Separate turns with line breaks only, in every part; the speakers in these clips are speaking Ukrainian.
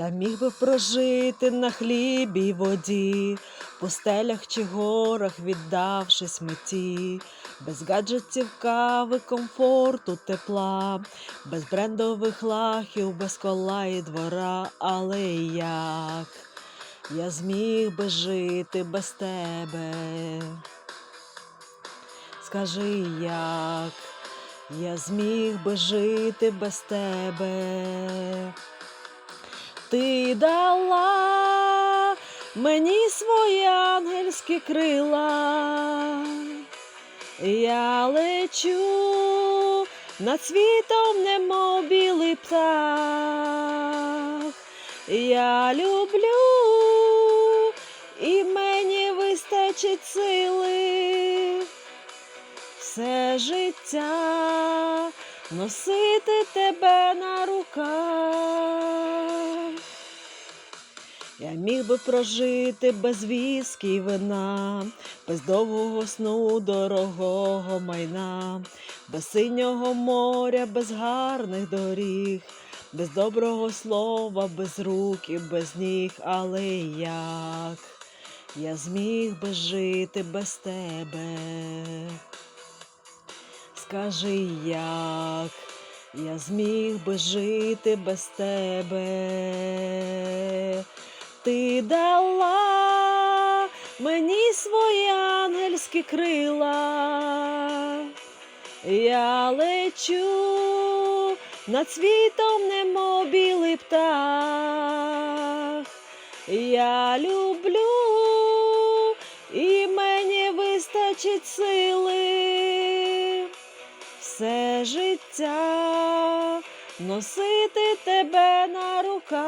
Я міг би прожити на хлібі й воді, в пустелях чи горах, віддавшись меті, без гаджетів, кави, комфорту, тепла, без брендових лахів, без кола і двора, але як я зміг би жити без тебе. Скажи, як я зміг би жити без тебе. Ти дала мені свої ангельські крила. Я лечу над світом, немов білий птах. Я люблю, і мені вистачить сили все життя носити тебе на руках. Я міг би прожити без віскі й вина, без довгого сну, дорогого майна, без синього моря, без гарних доріг, без доброго слова, без рук і без ніг, але як я зміг би жити без тебе. Скажи, як я зміг би жити без тебе. Ти дала мені свої ангельські крила. Я лечу над світом, немов білий птах. Я люблю, і мені вистачить сили все життя носити тебе на руках.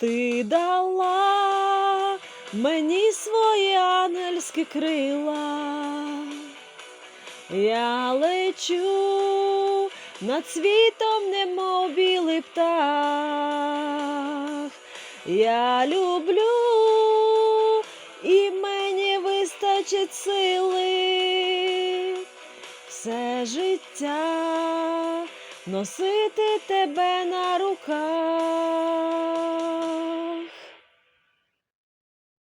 Ти дала мені свої ангельські крила. Я лечу над світом, немов білий птах. Я люблю, і мені вистачить сили все життя носити тебе на руках.